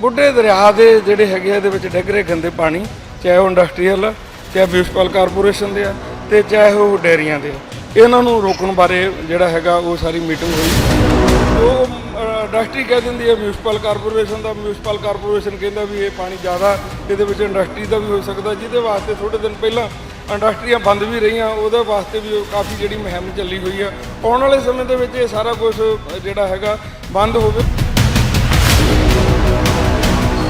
ਬੁੱਢੇ ਦਰਿਆ ਦੇ ਜਿਹੜੇ ਹੈਗੇ ਆ, ਇਹਦੇ ਵਿੱਚ ਡਿੱਗ ਰਹੇ ਗੰਦੇ ਪਾਣੀ, ਚਾਹੇ ਉਹ ਇੰਡਸਟਰੀਅਲ ਆ, ਚਾਹੇ ਮਿਊਨਿਸਪਲ ਕਾਰਪੋਰੇਸ਼ਨ ਦੇ ਆ, ਤੇ ਚਾਹੇ ਉਹ ਡੈਰੀਆਂ ਦੇ ਆ। ਇਹਨਾਂ ਨੂੰ ਰੋਕਣ ਬਾਰੇ ਜਿਹੜਾ ਹੈਗਾ, ਉਹ ਸਾਰੀ ਮੀਟਿੰਗ ਹੋਈ। ਉਹ ਇੰਡਸਟਰੀ ਕਹਿ ਦਿੰਦੀ ਹੈ ਮਿਊਨਿਸਪਲ ਕਾਰਪੋਰੇਸ਼ਨ ਦਾ ਮਿਊਨਿਸਪਲ ਕਾਰਪੋਰੇਸ਼ਨ ਕਹਿੰਦਾ ਵੀ ਇਹ ਪਾਣੀ ਜ਼ਿਆਦਾ, ਇਹਦੇ ਵਿੱਚ ਇੰਡਸਟਰੀ ਦਾ ਵੀ ਹੋ ਸਕਦਾ, ਜਿਹਦੇ ਵਾਸਤੇ ਥੋੜੇ ਦਿਨ ਪਹਿਲਾਂ ਇੰਡਸਟਰੀਆਂ ਬੰਦ ਵੀ ਰਹੀਆਂ, ਉਹਦੇ ਵਾਸਤੇ ਵੀ ਉਹ ਕਾਫੀ ਜਿਹੜੀ ਮੁਹਿੰਮ ਚੱਲੀ ਹੋਈ ਆ। ਆਉਣ ਵਾਲੇ ਸਮੇਂ ਦੇ ਵਿੱਚ ਇਹ ਸਾਰਾ ਕੁਝ ਜਿਹੜਾ ਹੈਗਾ, ਬੰਦ ਹੋਵੇ।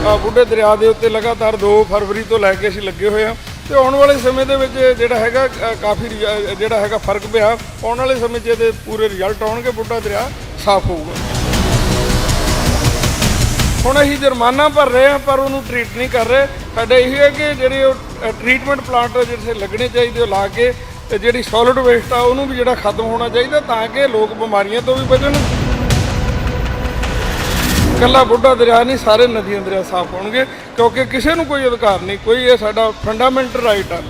ਬੁੱਢੇ ਦਰਿਆ ਦੇ ਉੱਤੇ ਲਗਾਤਾਰ 2 ਫਰਵਰੀ ਤੋਂ ਲੈ ਕੇ ਅਸੀਂ ਲੱਗੇ ਹੋਏ ਆ ਤੇ ਆਉਣ ਵਾਲੇ ਸਮੇਂ ਦੇ ਵਿੱਚ ਜਿਹੜਾ ਹੈਗਾ ਕਾਫੀ ਰਿਜ਼ਲ- ਜਿਹੜਾ ਹੈਗਾ ਫ਼ਰਕ ਪਿਆ। ਆਉਣ ਵਾਲੇ ਸਮੇਂ 'ਚ ਇਹਦੇ ਪੂਰੇ ਰਿਜ਼ਲਟ ਆਉਣਗੇ, ਬੁੱਢਾ ਦਰਿਆ ਸਾਫ਼ ਹੋਊਗਾ। ਹੁਣ ਅਸੀਂ ਜੁਰਮਾਨਾ ਭਰ ਰਹੇ ਹਾਂ, ਪਰ ਉਹਨੂੰ ਟ੍ਰੀਟ ਨਹੀਂ ਕਰ ਰਹੇ। ਸਾਡਾ ਇਹ ਹੈ ਕਿ ਜਿਹੜੇ ਉਹ ਟ੍ਰੀਟਮੈਂਟ ਪਲਾਂਟ ਜਿਹੜੇ ਲੱਗਣੇ ਚਾਹੀਦੇ ਉਹ ਲਾ ਕੇ ਤੇ ਜਿਹੜੀ ਸੋਲਿਡ ਵੇਸਟ ਆ, ਉਹਨੂੰ ਵੀ ਜਿਹੜਾ ਖਤਮ ਹੋਣਾ ਚਾਹੀਦਾ ਤਾਂ ਕਿ ਲੋਕ ਬਿਮਾਰੀਆਂ ਤੋਂ ਵੀ ਬਚਣ। ਕੱਲਾ ਬੁੱਢਾ ਦਰਿਆ ਨਹੀਂ, ਸਾਰੇ ਨਦੀਆਂ ਦਰਿਆ ਸਾਫ਼ ਹੋਣਗੇ, ਕਿਉਂਕਿ ਕਿਸੇ ਨੂੰ ਕੋਈ ਅਧਿਕਾਰ ਨਹੀਂ, ਕੋਈ ਇਹ ਸਾਡਾ ਫੰਡਾਮੈਂਟਲ ਰਾਈਟ ਆ।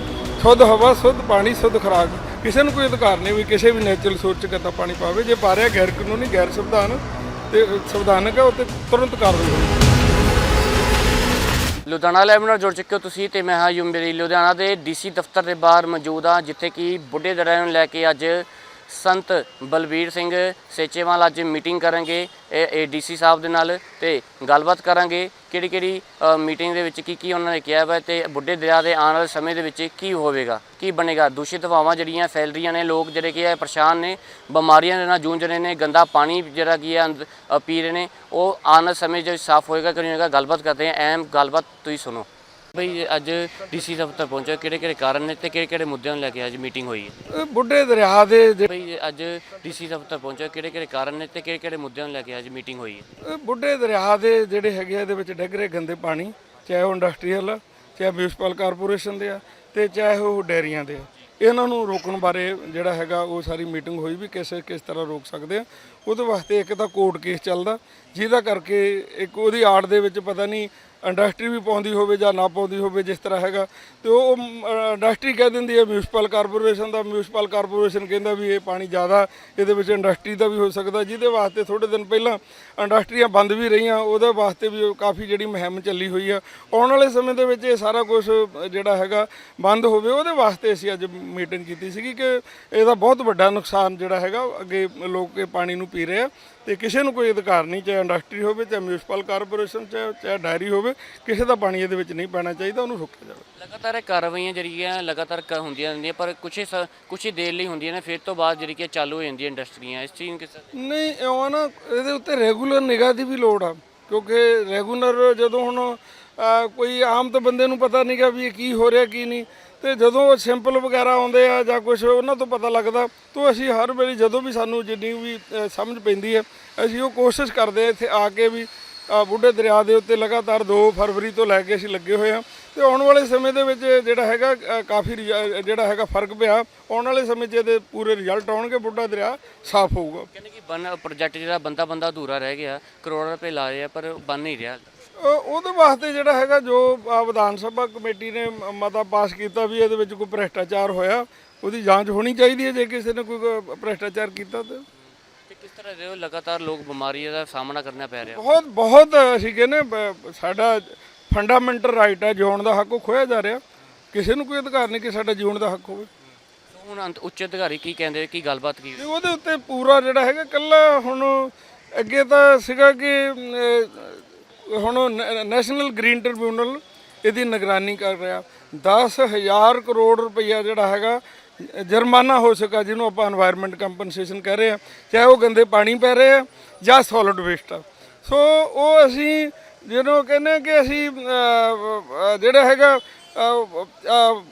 ਸ਼ੁੱਧ ਹਵਾ, ਸ਼ੁੱਧ ਪਾਣੀ, ਸ਼ੁੱਧ ਖੁਰਾਕ, ਕਿਸੇ ਨੂੰ ਕੋਈ ਅਧਿਕਾਰ ਨਹੀਂ ਵੀ ਕਿਸੇ ਵੀ ਨੈਚੁਰਲ ਸੋਰਸ 'ਚ ਕਿੱਦਾਂ ਪਾਣੀ ਪਾਵੇ। ਜੇ ਪਾ ਰਿਹਾ ਗੈਰ ਕਾਨੂੰਨੀ, ਗੈਰ ਸੰਵਿਧਾਨ, ਤੇ ਸੰਵਿਧਾਨਕ ਹੈ ਉਹ ਤੇ ਤੁਰੰਤ ਕਾਰਵਾਈ ਹੋਵੇ ਲੁਧਿਆਣਾ ਲਾਈਵ ਨਾਲ ਜੁੜ ਚੁੱਕੇ ਹੋ ਤੁਸੀਂ ਤੇ ਮੈਂ ਹਾਂ ਯੂਮਬੇਰੀ ਲੁਧਿਆਣਾ ਦੇ ਡੀਸੀ ਦਫ਼ਤਰ ਦੇ ਬਾਹਰ ਮੌਜੂਦ ਹਾਂ, ਜਿੱਥੇ ਕਿ ਬੁੱਢੇ ਦਰਿਆ ਨੂੰ ਲੈ ਕੇ ਅੱਜ ਸੰਤ ਬਲਬੀਰ ਸਿੰਘ ਸੇਚੇਵਾਲ ਅੱਜ ਮੀਟਿੰਗ ਕਰਾਂਗੇ ਇਹ ਡੀਸੀ ਸਾਹਿਬ ਦੇ ਨਾਲ ਤੇ ਗੱਲਬਾਤ ਕਰਾਂਗੇ ਕਿਹੜੀ ਕਿਹੜੀ ਮੀਟਿੰਗ ਦੇ ਵਿੱਚ ਕੀ ਕੀ ਉਹਨਾਂ ਨੇ ਕਿਹਾ ਵਾ ਤੇ ਬੁੱਢੇ ਦਰਿਆ ਦੇ ਆਉਣ ਵਾਲੇ ਸਮੇਂ ਦੇ ਵਿੱਚ ਕੀ ਹੋਵੇਗਾ, ਕੀ ਬਣੇਗਾ? ਦੂਸ਼ਿਤ ਹਵਾਵਾਂ ਜਿਹੜੀਆਂ ਫੈਲ ਰਹੀਆਂ ਨੇ, ਲੋਕ ਜਿਹੜੇ ਕੀ ਹੈ ਪਰੇਸ਼ਾਨ ਨੇ, ਬਿਮਾਰੀਆਂ ਦੇ ਨਾਲ ਜੂਝ ਰਹੇ ਨੇ, ਗੰਦਾ ਪਾਣੀ ਜਿਹੜਾ ਕੀ ਹੈ ਅੰਦ- ਪੀ ਰਹੇ ਨੇ, ਉਹ ਆਉਣ ਵਾਲੇ ਸਮੇਂ 'ਚ ਸਾਫ਼ ਹੋਏਗਾ ਕਿ ਨਹੀਂ ਹੋਏਗਾ? ਗੱਲਬਾਤ ਕਰਦੇ ਹਾਂ, ਐਮ ਗੱਲਬਾਤ ਤੁਸੀਂ ਸੁਣੋ। ਬਈ ਅੱਜ ਡੀਸੀ ਦਫ਼ਤਰ ਪਹੁੰਚੋ ਕਿਹੜੇ ਕਿਹੜੇ ਕਾਰਨ ਨੇ ਤੇ ਕਿਹੜੇ ਕਿਹੜੇ ਮੁੱਦਿਆਂ ਨੂੰ ਲੈ ਕੇ ਅੱਜ ਮੀਟਿੰਗ ਹੋਈ ਹੈ? ਬੁੱਢੇ ਦਰਿਆ ਦੇ ਬਈ ਅੱਜ ਡੀਸੀ ਦਫ਼ਤਰ ਪਹੁੰਚੋ ਕਿਹੜੇ ਕਿਹੜੇ ਕਾਰਨ ਨੇ ਤੇ ਕਿਹੜੇ ਕਿਹੜੇ ਮੁੱਦਿਆਂ ਨੂੰ ਲੈ ਕੇ ਅੱਜ ਮੀਟਿੰਗ ਹੋਈ ਹੈ? ਬੁੱਢੇ ਦਰਿਆ ਦੇ ਜਿਹੜੇ ਹੈਗੇ ਆ ਇਹਦੇ ਵਿੱਚ ਡਿੱਗ ਰਹੇ ਗੰਦੇ ਪਾਣੀ ਚਾਹੇ ਉਹ ਇੰਡਸਟਰੀਅਲ ਆ ਚਾਹੇ ਮਿਊਨਿਸਪਲ ਕਾਰਪੋਰੇਸ਼ਨ ਦੇ ਆ ਤੇ ਚਾਹੇ ਉਹ ਡੈਰੀਆਂ ਦੇ ਆ। ਇਹਨਾਂ ਨੂੰ ਰੋਕਣ ਬਾਰੇ ਜਿਹੜਾ ਹੈਗਾ ਉਹ ਸਾਰੀ ਮੀਟਿੰਗ ਹੋਈ ਵੀ ਕਿਸ ਕਿਸ ਤਰ੍ਹਾਂ ਰੋਕ ਸਕਦੇ ਆ। ਉਹਦੇ ਵਾਸਤੇ ਇੱਕ ਤਾਂ ਕੋਰਟ ਕੇਸ ਚੱਲਦਾ ਜਿਹਦਾ ਕਰਕੇ ਇੱਕ ਉਹਦੀ ਆੜ ਦੇ ਵਿੱਚ ਪਤਾ ਨਹੀਂ ਇੰਡਸਟਰੀ ਵੀ ਪਾਉਂਦੀ ਹੋਵੇ ਜਾਂ ਨਾ ਪਾਉਂਦੀ ਹੋਵੇ ਜਿਸ ਤਰ੍ਹਾਂ ਹੈਗਾ, ਤੇ ਉਹ ਇੰਡਸਟਰੀ ਕਹਿ ਦਿੰਦੀ ਹੈ ਮਿਊਨਿਸਪਲ ਕਾਰਪੋਰੇਸ਼ਨ ਦਾ ਮਿਊਨਿਸਪਲ ਕਾਰਪੋਰੇਸ਼ਨ ਕਹਿੰਦਾ ਵੀ ਇਹ ਪਾਣੀ ਜ਼ਿਆਦਾ, ਇਹਦੇ ਵਿੱਚ ਇੰਡਸਟਰੀ ਦਾ ਵੀ ਹੋ ਸਕਦਾ, ਜਿਹਦੇ ਵਾਸਤੇ ਥੋੜੇ ਦਿਨ ਪਹਿਲਾਂ ਇੰਡਸਟਰੀਆਂ ਬੰਦ ਵੀ ਰਹੀਆਂ, ਉਹਦੇ ਵਾਸਤੇ ਵੀ ਕਾਫੀ ਜਿਹੜੀ ਮੁਹਿੰਮ ਚੱਲੀ ਹੋਈ ਆ। ਆਉਣ ਵਾਲੇ ਸਮੇਂ ਦੇ ਵਿੱਚ ਇਹ ਸਾਰਾ ਕੁਝ ਜਿਹੜਾ ਹੈਗਾ ਬੰਦ ਹੋਵੇ, ਉਹਦੇ ਵਾਸਤੇ ਅਸੀਂ ਅੱਜ ਮੀਟਿੰਗ ਕੀਤੀ ਸੀਗੀ ਕਿ ਇਹਦਾ ਬਹੁਤ ਵੱਡਾ ਨੁਕਸਾਨ ਜਿਹੜਾ ਹੈਗਾ, ਅੱਗੇ ਲੋਕ ਇਹ ਪਾਣੀ ਨੂੰ ਪੀ ਰਹੇ ਆ, ਤੇ ਕਿਸੇ ਨੂੰ ਕੋਈ ਅਧਿਕਾਰ ਨਹੀਂ, ਚਾਹੇ ਇੰਡਸਟਰੀ ਹੋਵੇ, ਚਾਹੇ ਮਿਊਨਿਸਪਲ ਕਾਰਪੋਰੇਸ਼ਨ ਚਾਹੇ ਚਾਹੇ ਡਾਇਰੀ ਹੋਵੇ ਕਿਸੇ ਦਾ ਪਾਣੀ ਇਹਦੇ ਵਿੱਚ ਨਹੀਂ ਪੈਣਾ ਚਾਹੀਦਾ ਉਹਨੂੰ ਰੋਕਿਆ ਜਾਵੇ। ਲਗਾਤਾਰ ਇਹ ਕਾਰਵਾਈਆਂ ਜਿਹੜੀਆਂ ਲਗਾਤਾਰ ਕ- ਹੁੰਦੀਆਂ ਰਹਿੰਦੀਆਂ ਪਰ ਕੁਛ ਹੀ ਸ- ਕੁਛ ਹੀ ਦੇਰ ਲਈ ਹੁੰਦੀਆਂ ਨੇ ਫਿਰ ਤੋਂ ਬਾਅਦ ਜਿਹੜੀ ਕਿ ਚਾਲੂ ਹੋ ਜਾਂਦੀਆਂ ਇੰਡਸਟਰੀਆਂ। ਇਸ ਚੀਜ਼ ਨੂੰ ਕਿਸ ਤਰ੍ਹਾਂ ਨਹੀਂ ਇਉਂ ਆ ਨਾ ਇਹਦੇ ਉੱਤੇ ਰੈਗੂਲਰ ਨਿਗਾਹ ਦੀ ਵੀ ਲੋੜ ਆ ਕਿਉਂਕਿ ਰੈਗੂਲਰ ਜਦੋਂ ਹੁਣ ਅਹ, ਕੋਈ ਆਮ ਤਾਂ ਬੰਦੇ ਨੂੰ ਪਤਾ ਨਹੀਂਗਾ ਵੀ ਇਹ ਕੀ ਹੋ ਰਿਹਾ ਕੀ ਨਹੀਂ ਤੇ ਜਦੋਂ ਸਿੰਪਲ ਵਗੈਰਾ ਆਉਂਦੇ ਆ ਜਾਂ ਕੁਝ ਉਹਨਾਂ ਤੋਂ ਪਤਾ ਲੱਗਦਾ ਤਾਂ ਅਸੀਂ ਹਰ ਵੇਲੇ ਜਦੋਂ ਵੀ ਸਾਨੂੰ ਜਿੰਨੀ ਵੀ ਅਹ, ਸਮਝ ਪੈਂਦੀ ਹੈ ਅਸੀਂ ਉਹ ਕੋਸ਼ਿਸ਼ ਕਰਦੇ ਆ ਇੱਥੇ ਆ ਕੇ ਵੀ ਬੁੱਢੇ ਦਰਿਆ ਦੇ ਉੱਤੇ ਲਗਾਤਾਰ 2 ਫਰਵਰੀ ਤੋਂ ਲੈ ਕੇ ਅਸੀਂ ਲੱਗੇ ਹੋਏ ਆ ਤੇ ਆਉਣ ਵਾਲੇ ਸਮੇਂ ਦੇ ਵਿੱਚ ਜਿਹੜਾ ਹੈਗਾ ਕਾਫੀ ਜਿਹੜਾ ਹੈਗਾ ਫ਼ਰਕ ਪਿਆ। ਆਉਣ ਵਾਲੇ ਸਮੇਂ 'ਚ ਇਹਦੇ ਪੂਰੇ ਰਿਜ਼ਲਟ ਆਉਣਗੇ ਬੁੱਢਾ ਦਰਿਆ ਸਾਫ਼ ਹੋਊਗਾ। ਕਹਿੰਦੇ ਕਿ ਬਨ ਪ੍ਰੋਜੈਕਟ ਜਿਹੜਾ ਬੰਦਾ ਬੰਦਾ ਅਧੂਰਾ ਰਹਿ ਗਿਆ ਕਰੋੜਾਂ ਰੁਪਏ ਲਾ ਰਹੇ ਆ ਪਰ ਬਣ ਨਹੀਂ ਰਿਹਾ। ਉਹਦੇ ਵਾਸਤੇ ਜਿਹੜਾ ਹੈਗਾ ਜੋ ਵਿਧਾਨ ਸਭਾ ਕਮੇਟੀ ਨੇ ਮਤਾ ਪਾਸ ਕੀਤਾ ਵੀ ਇਹਦੇ ਵਿੱਚ ਕੋਈ ਭ੍ਰਿਸ਼ਟਾਚਾਰ ਹੋਇਆ ਉਹਦੀ ਜਾਂਚ ਹੋਣੀ ਚਾਹੀਦੀ ਹੈ ਜੇ ਕਿਸੇ ਨੇ ਕੋਈ ਭ੍ਰਿਸ਼ਟਾਚਾਰ ਕੀਤਾ ਤੇ। ਕਿਸ ਤਰ੍ਹਾਂ ਦੇ ਉਹ ਲਗਾਤਾਰ ਲੋਕ ਬਿਮਾਰੀਆਂ ਦਾ ਸਾਹਮਣਾ ਕਰਨਾ ਪੈ ਰਿਹਾ। ਬਹੁਤ ਬਹੁਤ ਅਸੀਂ ਕਹਿੰਦੇ ਬ- ਸਾਡਾ ਫੰਡਾਮੈਂਟਲ ਰਾਈਟ ਹੈ ਜਿਉਣ ਦਾ ਹੱਕ ਉਹ ਖੋਇਆ ਜਾ ਰਿਹਾ। ਕਿਸੇ ਨੂੰ ਕੋਈ ਅਧਿਕਾਰ ਨਹੀਂ ਕਿ ਸਾਡਾ ਜਿਉਣ ਦਾ ਹੱਕ ਹੋਵੇ। ਸੋ ਹੁਣ ਅੰਤ ਉੱਚ ਅਧਿਕਾਰੀ ਕੀ ਕਹਿੰਦੇ ਕੀ ਗੱਲਬਾਤ ਕੀ ਤੇ ਉਹਦੇ ਉੱਤੇ ਪੂਰਾ ਜਿਹੜਾ ਹੈਗਾ ਕੱਲਾ ਹੁਣ ਅੱਗੇ ਤਾਂ ਸੀਗਾ ਕਿ ਹੁਣ ਨੈ- ਨੈਸ਼ਨਲ ਗ੍ਰੀਨ ਟ੍ਰਿਬਿਊਨਲ ਇਹਦੀ ਨਿਗਰਾਨੀ ਕਰ ਰਿਹਾ। 10000 ਕਰੋੜ ਰੁਪਈਆ ਜਿਹੜਾ ਹੈਗਾ ਜੁਰਮਾਨਾ ਹੋ ਸਕਾ ਜਿਹਨੂੰ ਆਪਾਂ এনवायरमेंट ਕੰਪਨਸੇਸ਼ਨ ਕਰ ਰਹੇ ਆ ਚਾਹੇ ਉਹ ਗੰਦੇ ਪਾਣੀ ਪੈ ਰਹੇ ਆ ਜਾਂ ਸੋਲਿਡ ਵੇਸਟ ਆ। ਸੋ ਉਹ ਅਸੀਂ ਜਿਹਨੂੰ ਕਹਿੰਦੇ ਕਿ ਅਸੀਂ ਜਿਹੜਾ ਹੈਗਾ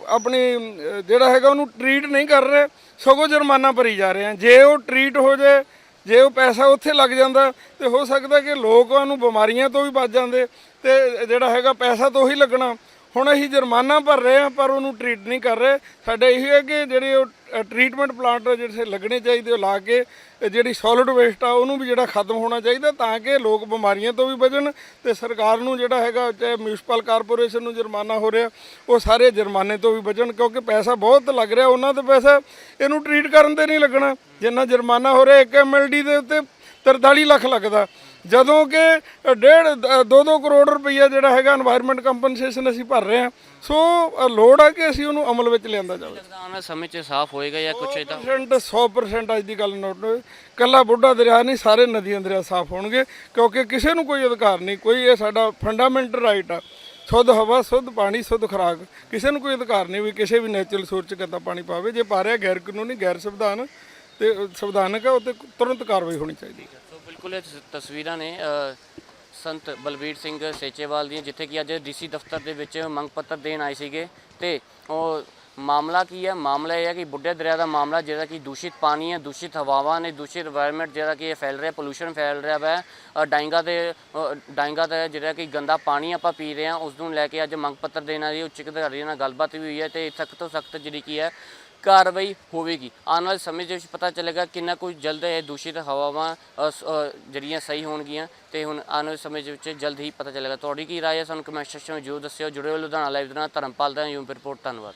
ਆਪਣੀ ਜਿਹੜਾ ਹੈਗਾ ਉਹਨੂੰ ਟ੍ਰੀਟ ਨਹੀਂ ਕਰ ਰਹੇ, ਸਗੋਂ ਜੁਰਮਾਨਾ ਭਰੀ ਜਾ ਰਹੇ ਆ ਜੇ ਉਹ ਟ੍ਰੀਟ ਹੋ ਜਾਏ, ਜੇ ਉਹ ਪੈਸਾ ਉੱਥੇ ਲੱਗ ਜਾਂਦਾ, ਤੇ ਹੋ ਸਕਦਾ ਕਿ ਲੋਕਾਂ ਨੂੰ ਬਿਮਾਰੀਆਂ ਤੋਂ ਵੀ ਬਚ ਜਾਂਦੇ, ਤੇ ਜਿਹੜਾ ਹੈਗਾ ਪੈਸਾ ਤੋਂ ਹੀ ਲੱਗਣਾ। ਹੁਣ ਅਸੀਂ ਜੁਰਮਾਨਾ ਭਰ ਰਹੇ ਹਾਂ, ਪਰ ਉਹਨੂੰ ਟਰੀਟ ਨਹੀਂ ਕਰ ਰਹੇ। ਸਾਡਾ ਇਹ ਹੈ ਕਿ ਜਿਹੜੇ ਉਹ ਟ੍ਰੀਟਮੈਂਟ ਪਲਾਂਟ ਜਿਹੜੇ ਲੱਗਣੇ ਚਾਹੀਦੇ, ਉਹ ਲਾ ਕੇ ਜਿਹੜੀ ਸੋਲਿਡ ਵੇਸਟ ਆ, ਉਹਨੂੰ ਵੀ ਜਿਹੜਾ ਖਤਮ ਹੋਣਾ ਚਾਹੀਦਾ ਤਾਂ ਕਿ ਲੋਕ ਬਿਮਾਰੀਆਂ ਤੋਂ ਵੀ ਬਚਣ ਤੇ ਸਰਕਾਰ ਨੂੰ ਜਿਹੜਾ ਹੈਗਾ, ਚਾਹੇ ਮਿਊਨਿਸਪਲ ਕਾਰਪੋਰੇਸ਼ਨ ਨੂੰ ਜੁਰਮਾਨਾ ਹੋ ਰਿਹਾ, ਉਹ ਸਾਰੇ ਜੁਰਮਾਨੇ ਤੋਂ ਵੀ ਬਚਣ, ਕਿਉਂਕਿ ਪੈਸਾ ਬਹੁਤ ਲੱਗ ਰਿਹਾ, ਉਹਨਾਂ ਦਾ ਪੈਸਾ। ਇਹਨੂੰ ਟਰੀਟ ਕਰਨ ਤੇ ਨਹੀਂ ਲੱਗਣਾ। ਜਿੰਨਾ ਜੁਰਮਾਨਾ ਹੋ ਰਿਹਾ, ਇੱਕ ਐਮਐਲਡੀ ਦੇ ਉੱਤੇ 43 ਲੱਖ ਲੱਗਦਾ। ਜਦੋਂ ਕਿ ਡੇਢ 2-2 ਕਰੋੜ ਰੁਪਈਆ ਜਿਹੜਾ ਹੈਗਾ এনवायरमेंट ਕੰਪਨਸੇਸ਼ਨ ਅਸੀਂ ਭਰ ਰਹੇ ਹਾਂ। ਸੋ ਲੋੜ ਆ ਕਿ ਅਸੀਂ ਉਹਨੂੰ ਅਮਲ ਵਿੱਚ ਲਿਆਂਦਾ ਜਾਵੇ। ਲੱਗਦਾ ਆਉਣ ਸਮੇਂ 'ਚ ਸਾਫ਼ ਹੋਏਗਾ ਜਾਂ ਕੁਛ ਇਦਾਂ 100% ਅੱਜ ਦੀ ਗੱਲ ਨੋਟ ਹੋਏ ਕੱਲਾ ਬੁੱਢਾ ਦਰਿਆ ਨਹੀਂ ਸਾਰੇ ਨਦੀਆਂ ਦਰਿਆ ਸਾਫ਼ ਹੋਣਗੇ ਕਿਉਂਕਿ ਕਿਸੇ ਨੂੰ ਕੋਈ ਅਧਿਕਾਰ ਨਹੀਂ। ਕੋਈ ਇਹ ਸਾਡਾ ਫੰਡਾਮੈਂਟਲ ਰਾਈਟ ਆ। ਸ਼ੁੱਧ ਹਵਾ ਸ਼ੁੱਧ ਪਾਣੀ ਸ਼ੁੱਧ ਖੁਰਾਕ। ਕਿਸੇ ਨੂੰ ਕੋਈ ਅਧਿਕਾਰ ਨਹੀਂ ਵੀ ਕਿਸੇ ਵੀ ਨੇਚਰਲ ਸੋਰਸ ਚ ਕਿੱਦਾਂ ਪਾਣੀ ਪਾਵੇ। ਜੇ ਪਾ ਰਿਹਾ ਗੈਰ ਕਾਨੂੰਨੀ ਗੈਰ ਸੰਵਿਧਾਨ ਤੇ ਸੰਵਿਧਾਨਕ ਹੈ, ਉਹ ਤੁਰੰਤ ਕਾਰਵਾਈ ਹੋਣੀ ਚਾਹੀਦੀ ਹੈ। ਸੋ ਬਿਲਕੁਲ ਇਹ ਤਸਵੀਰਾਂ ਨੇ ਸੰਤ ਬਲਬੀਰ ਸਿੰਘ ਸੇਚੇਵਾਲ ਦੀਆਂ, ਜਿੱਥੇ ਕਿ ਅੱਜ ਡੀਸੀ ਦਫ਼ਤਰ ਦੇ ਵਿੱਚ ਮੰਗ ਪੱਤਰ ਦੇਣ ਆਏ ਸੀਗੇ ਤੇ ਉਹ ਮਾਮਲਾ ਕੀ ਹੈ? ਮਾਮਲਾ ਇਹ ਹੈ ਕਿ ਬੁੱਢੇ ਦਰਿਆ ਦਾ ਮਾਮਲਾ, ਜਿਹੜਾ ਕਿ ਦੂਸ਼ਿਤ ਪਾਣੀ ਹੈ, ਦੂਸ਼ਿਤ ਹਵਾਵਾਂ ਨੇ, ਦੂਸ਼ਿਤ এনवायरमेंट ਜਿਹੜਾ ਕਿ ਇਹ ਫੈਲ ਰਿਹਾ ਪੋਲੂਸ਼ਨ ਫੈਲ ਰਿਹਾ ਹੈ ਡਾਈਂਗਾ ਦੇ ਡਾਈਂਗਾ ਦਾ ਜਿਹੜਾ ਕਿ ਗੰਦਾ ਪਾਣੀ ਆਪਾਂ ਪੀ ਰਹੇ ਹਾਂ, ਉਸ ਨੂੰ ਲੈ ਕੇ ਅੱਜ ਮੰਗ ਪੱਤਰ ਦੇਣ ਆਈ ਉੱਚ ਅਧਿਕਾਰੀਆਂ ਨਾਲ ਗੱਲਬਾਤ ਵੀ ਹੋਈ ਹੈ ਤੇ ਸਖਤ ਤੋਂ ਸਖਤ ਜਿਹੜੀ ਕੀ ਹੈ ਕਾਰਵਾਈ ਹੋਵੇਗੀ। ਆਉਣ ਵਾਲੇ ਸਮੇਂ ਦੇ ਵਿੱਚ ਪਤਾ ਚੱਲੇਗਾ ਕਿੰਨਾ ਕੁ ਜਲਦ ਇਹ ਦੂਸ਼ਿਤ ਹਵਾਵਾਂ ਜਿਹੜੀਆਂ ਸਹੀ ਹੋਣਗੀਆਂ ਤੇ ਹੁਣ ਆਉਣ ਵਾਲੇ ਸਮੇਂ ਦੇ ਵਿੱਚ ਜਲਦ ਹੀ ਪਤਾ ਚੱਲੇਗਾ। ਤੁਹਾਡੀ ਕੀ ਰਾਏ ਹੈ ਸਾਨੂੰ ਕਮੈਂਟ ਸੈਕਸ਼ਨ ਵਿੱਚ ਜਰੂਰ ਦੱਸਿਓ। ਜੁੜੇ ਹੋਏ ਲੁਧਿਆਣਾ ਲਾਈਵ ਦੇ ਨਾਲ, ਧਰਮਪਾਲ ਦਾ ਯੂਮ ਰਿਪੋਰਟ ਧੰਨਵਾਦ।